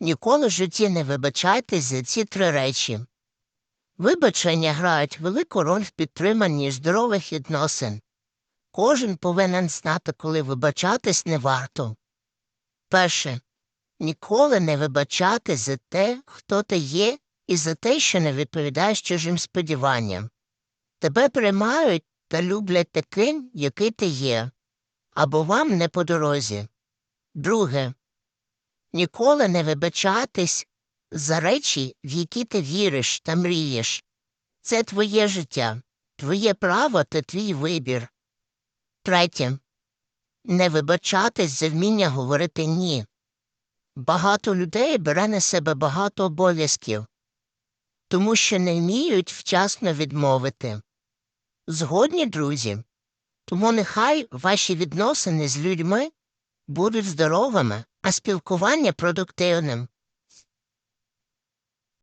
Ніколи в житті не вибачайтесь за ці три речі. Вибачення грають велику роль в підтриманні здорових відносин. Кожен повинен знати, коли вибачатись не варто. Перше. Ніколи не вибачатись за те, хто ти є, і за те, що не відповідаєш чужим сподіванням. Тебе приймають та люблять таким, який ти є, або вам не по дорозі. Друге. Ніколи не вибачатись за речі, в які ти віриш та мрієш. Це твоє життя, твоє право та твій вибір. Третє. Не вибачатись за вміння говорити ні. Багато людей бере на себе багато обов'язків, тому що не вміють вчасно відмовити. Згодні, друзі, тому нехай ваші відносини з людьми будуть здоровими, спілкування продуктивним.